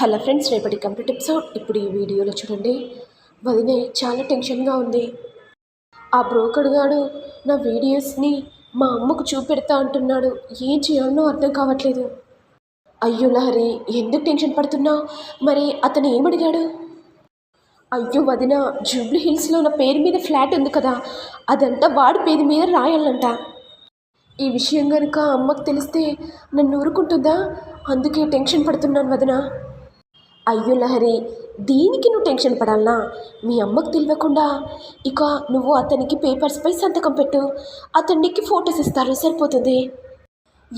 Hello friends రేపటి complete episode. ఇప్పుడు ఈ వీడియోలో చూడండి. వదినే చాలా టెన్షన్గా ఉంది. ఆ బ్రోకర్ గాడు నా వీడియోస్ని మా అమ్మకు చూపెడతా అంటున్నాడు. ఏం చేయాలనో అర్థం కావట్లేదు. అయ్యో లహరి ఎందుకు టెన్షన్ పడుతున్నావు మరి అతను ఏమడిగాడు అయ్యో వదిన జూబ్లీ హిల్స్లో నా పేరు మీద ఫ్లాట్ ఉంది కదా. అదంతా వాడి పేరు మీద రాయాలంట. ఈ విషయం కనుక అమ్మకు తెలిస్తే నన్ను ఊరుకుంటుందా? అందుకే టెన్షన్ పడుతున్నాను వదిన. అయ్యో లహరి దీనికి నువ్వు టెన్షన్ పడాలనా? మీ అమ్మకు తెలియకుండా. ఇక నువ్వు అతనికి పేపర్స్పై సంతకం పెట్టు. అతనికి ఫొటోస్ ఇస్తారు సరిపోతుంది.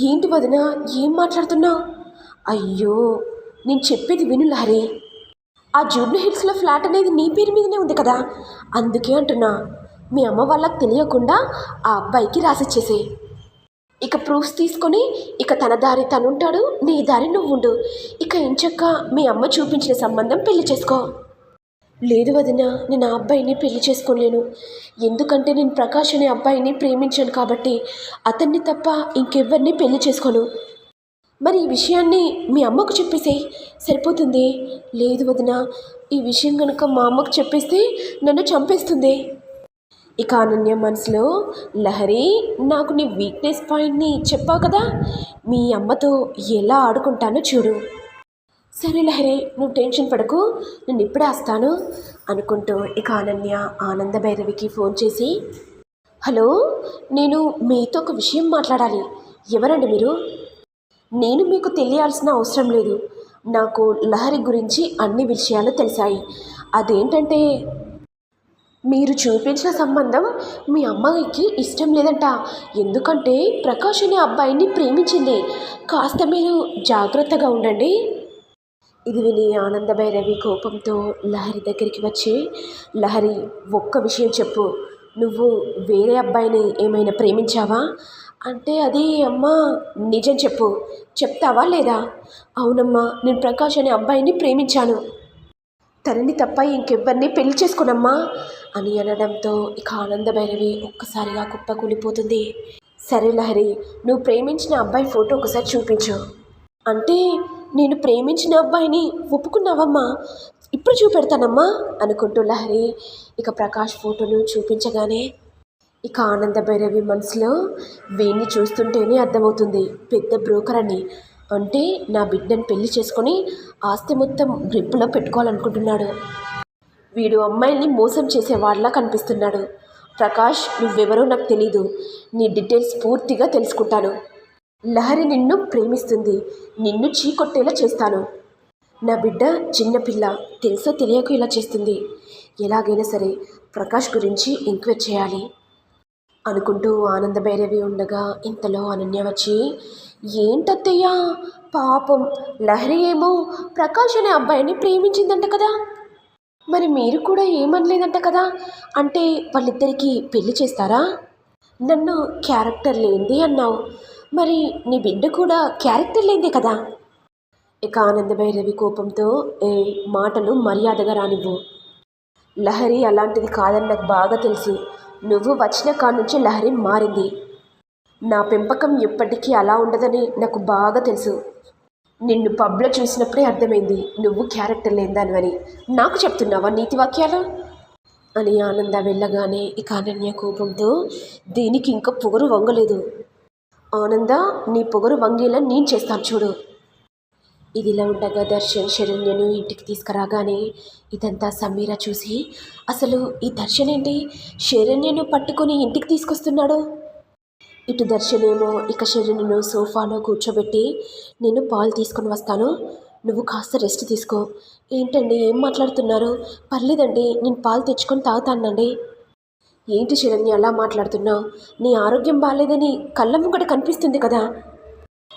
ఏంటి వదిన ఏం మాట్లాడుతున్నావు అయ్యో నేను చెప్పేది విను లహరి. ఆ జూబ్లీ హిల్స్లో ఫ్లాట్ అనేది నీ పేరు మీదనే ఉంది కదా? అందుకే అంటున్నా. మీ అమ్మ వాళ్ళకి తెలియకుండా ఆ అబ్బాయికి రాసిచ్చేసే ఇక ప్రూఫ్స్ తీసుకొని ఇక తన దారి తను ఉంటాడు నీ దారి నువ్వు ఉండు ఇక ఎంచక్క మీ అమ్మ చూపించిన సంబంధం పెళ్ళి చేసుకో. లేదు వదిన నేను ఆ అబ్బాయిని పెళ్ళి చేసుకోలేను. ఎందుకంటే నేను ప్రకాష్ అనే అబ్బాయిని ప్రేమించాను కాబట్టి అతన్ని తప్ప ఇంకెవ్వరిని పెళ్ళి చేసుకోను. మరి ఈ విషయాన్ని మీ అమ్మకు చెప్పేసే సరిపోతుంది? లేదు వదిన ఈ విషయం కనుక మా అమ్మకు చెప్పేస్తే నన్ను చంపేస్తుంది? ఇక అనన్య మనసులో లహరి నాకు నీ వీక్నెస్ పాయింట్ని చెప్పావు కదా మీ అమ్మతో ఎలా ఆడుకుంటానో చూడు. సరే లహరి నువ్వు టెన్షన్ పడకు నేను ఇప్పుడే వస్తాను అనుకుంటూ ఇక అనన్య ఆనంద భైరవికి ఫోన్ చేసి హలో నేను మీతో ఒక విషయం మాట్లాడాలి. ఎవరండి మీరు? నేను మీకు తెలియాల్సిన అవసరం లేదు. నాకు లహరి గురించి అన్ని విషయాలు తెలిసాయి. అదేంటంటే మీరు చూపించిన సంబంధం మీ అమ్మాయికి ఇష్టం లేదంట. ఎందుకంటే ప్రకాష్ అనే అబ్బాయిని ప్రేమించింది. కాస్త మీరు జాగ్రత్తగా ఉండండి. ఇది విని ఆనందభైరవి కోపంతో లహరి దగ్గరికి వచ్చి లహరి ఒక్క విషయం చెప్పు. నువ్వు వేరే అబ్బాయిని ఏమైనా ప్రేమించావా? అంటే అది అమ్మా నిజం చెప్పు. చెప్తావా లేదా? అవునమ్మా నేను ప్రకాష్ అనే అబ్బాయిని ప్రేమించాను. తనని తప్ప ఇంకెవ్వరిని పెళ్ళి చేసుకోనమ్మా అని అనడంతో ఇక ఆనందభైరవి ఒక్కసారిగా కుప్పకూలిపోతుంది సరే లహరి నువ్వు ప్రేమించిన అబ్బాయి ఫోటో ఒకసారి చూపించు. అంటే నేను ప్రేమించిన అబ్బాయిని ఒప్పుకున్నావమ్మా? ఇప్పుడు చూపెడతానమ్మా అనుకుంటూ లహరి ఇక ప్రకాష్ ఫోటోను చూపించగానే ఇక ఆనంద భైరవి మనసులో వీణ్ణి చూస్తుంటేనే అర్థమవుతుంది. పెద్ద బ్రోకర్ అని. అంటే నా బిడ్డను పెళ్ళి చేసుకొని ఆస్తి మొత్తం గ్రిప్పులో పెట్టుకోవాలనుకుంటున్నాడు. వీడు అమ్మాయిల్ని మోసం చేసేవాడిలా కనిపిస్తున్నాడు. ప్రకాష్ నువ్వెవరో నాకు తెలీదు. నీ డీటెయిల్స్ పూర్తిగా తెలుసుకుంటాను. లహరి నిన్ను ప్రేమిస్తుంది. నిన్ను చీకొట్టేలా చేస్తాను. నా బిడ్డ చిన్నపిల్ల తెలుసో తెలియక ఇలా చేస్తుంది. ఎలాగైనా సరే ప్రకాష్ గురించి ఎంక్వైర్ చేయాలి. అనుకుంటూ ఆనంద భైరవి ఉండగా ఇంతలో అనన్య వచ్చి ఏంటత్తయ్య పాపం లహరి ఏమో ప్రకాష్ అనే అబ్బాయిని ప్రేమించిందంట కదా. మరి మీరు కూడా ఏమనలేదంట కదా? అంటే వాళ్ళిద్దరికీ పెళ్ళి చేస్తారా? నన్ను క్యారెక్టర్ లేనిది అన్నావు. మరి నీ బిడ్డ కూడా క్యారెక్టర్ లేనిదే కదా? ఇక ఆనంద భైరవి కోపంతో ఏ మాటలు మర్యాదగా రానివ్వు. లహరి అలాంటిది కాదని నాకు బాగా తెలుసు. నువ్వు వచ్చిన కాడ నుంచి లహరి మారింది. నా పెంపకం ఎప్పటికీ అలా ఉండదని నాకు బాగా తెలుసు. నిన్ను పబ్లో చూసినప్పుడే అర్థమైంది నువ్వు క్యారెక్టర్ లేదానివని నాకు చెప్తున్నావా నీతి వాక్యాలు? అని ఆనంద వెళ్ళగానే ఇక అనన్య కోపంతో దీనికి ఇంకా పొగరు వంగలేదు. ఆనంద నీ పొగరు వంగేలా నేను చేస్తాను చూడు. ఇదిలా ఉండగా దర్శన్ శరణ్యను ఇంటికి తీసుకురాగానే ఇదంతా సమీర చూసి అసలు ఈ దర్శన్ ఏంటి శరణ్యను పట్టుకొని ఇంటికి తీసుకొస్తున్నాడు? ఇటు దర్శన్ ఏమో ఇక శరణ్యను సోఫాలో కూర్చోబెట్టి నేను పాలు తీసుకొని వస్తాను. నువ్వు కాస్త రెస్ట్ తీసుకో. ఏంటండి? ఏం మాట్లాడుతున్నారు? పర్లేదండి. నేను పాలు తెచ్చుకొని తాగుతానండి. ఏంటి శరణ్య? అలా మాట్లాడుతున్నావు? నీ ఆరోగ్యం బాగాలేదని కళ్ళ ముంగట కనిపిస్తుంది కదా.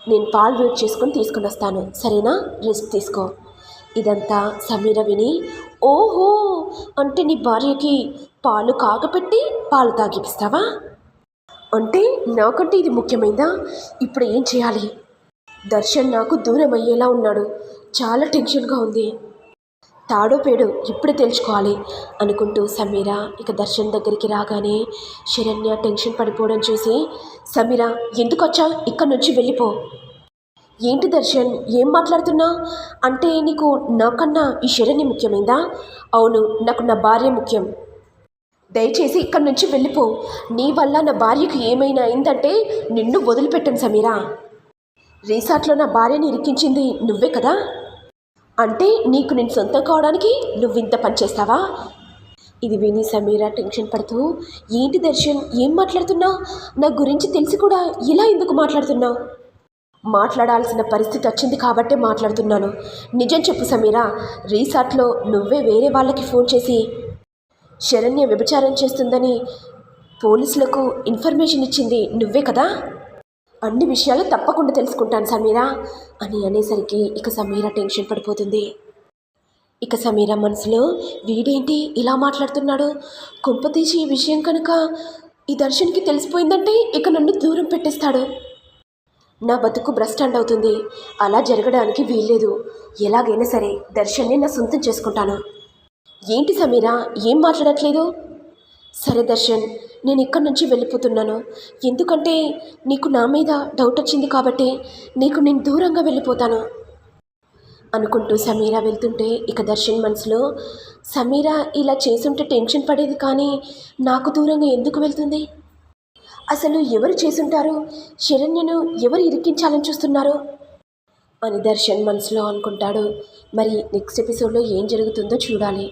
నేను పాలు వేడి చేసుకొని తీసుకొని వస్తాను. సరేనా? రెస్ట్ తీసుకో. ఇదంతా సమీర విని ఓహో! అంటే నీ భార్యకి పాలు కాగపెట్టి పాలు తాగిపిస్తావా? అంటే నాకంటే ఇది ముఖ్యమైందా? ఇప్పుడు ఏం చేయాలి? దర్శన్ నాకు దూరం అయ్యేలా ఉన్నాడు. చాలా టెన్షన్గా ఉంది. తాడో పేడు ఇప్పుడు తెలుసుకోవాలి అనుకుంటూ సమీర ఇక దర్శన్ దగ్గరికి రాగానే శరణ్య టెన్షన్ పడిపోవడం చూసి సమీర ఎందుకు వచ్చా ఇక్కడ నుంచి వెళ్ళిపో. ఏంటి దర్శన్? ఏం మాట్లాడుతున్నా? అంటే నీకు నాకన్నా ఈ శరణ్య ముఖ్యమైందా? అవును నాకు నా భార్య ముఖ్యం. దయచేసి ఇక్కడి నుంచి వెళ్ళిపో. నీ వల్ల నా భార్యకు ఏమైనా అయిందంటే నిన్ను వదిలిపెట్టను సమీరా. రీసార్ట్లో నా భార్యని ఇరికించింది నువ్వే కదా? అంటే నీకు నేను సొంతం కావడానికి నువ్వు ఇంత పని చేస్తావా? ఇది విని సమీరా టెన్షన్ పడుతూ ఏంటి దర్శన్ ఏం మాట్లాడుతున్నావు నా గురించి తెలిసి కూడా ఇలా ఎందుకు మాట్లాడుతున్నావు మాట్లాడాల్సిన పరిస్థితి వచ్చింది కాబట్టే మాట్లాడుతున్నాను. నిజం చెప్పు సమీరా రీసార్ట్లో నువ్వే వేరే వాళ్ళకి ఫోన్ చేసి శరణ్య వ్యభిచారం చేస్తుందని పోలీసులకు ఇన్ఫర్మేషన్ ఇచ్చింది నువ్వే కదా? అన్ని విషయాలు తప్పకుండా తెలుసుకుంటాను సమీరా అని అనేసరికి ఇక సమీరా టెన్షన్ పడిపోతుంది. ఇక సమీరా మనసులో వీడేంటి ఇలా మాట్లాడుతున్నాడు? కుంపతీసి ఈ విషయం కనుక ఈ దర్శన్కి తెలిసిపోయిందంటే ఇక నన్ను దూరం పెట్టేస్తాడు. నా బతుకు భ్రష్టాండ్ అవుతుంది. అలా జరగడానికి వీల్లేదు. ఎలాగైనా సరే దర్శన్ని నా సొంతం చేసుకుంటాను. ఏంటి సమీరా? ఏం మాట్లాడట్లేదు? సరే దర్శన్ నేను ఇక్కడి నుంచి వెళ్ళిపోతున్నాను. ఎందుకంటే నీకు నా మీద డౌట్ వచ్చింది కాబట్టి నీకు నేను దూరంగా వెళ్ళిపోతాను. అనుకుంటూ సమీరా వెళ్తుంటే ఇక దర్శన్ మనసులో సమీరా ఇలా చేసుంటే టెన్షన్ పడేది కానీ నాకు దూరంగా ఎందుకు వెళ్తుంది? అసలు ఎవరు చేసుంటారు? శరణ్యను ఎవరు ఇరికించాలని చూస్తున్నారు? అని దర్శన్ మనసులో అనుకుంటాడు. మరి నెక్స్ట్ ఎపిసోడ్లో ఏం జరుగుతుందో చూడాలి.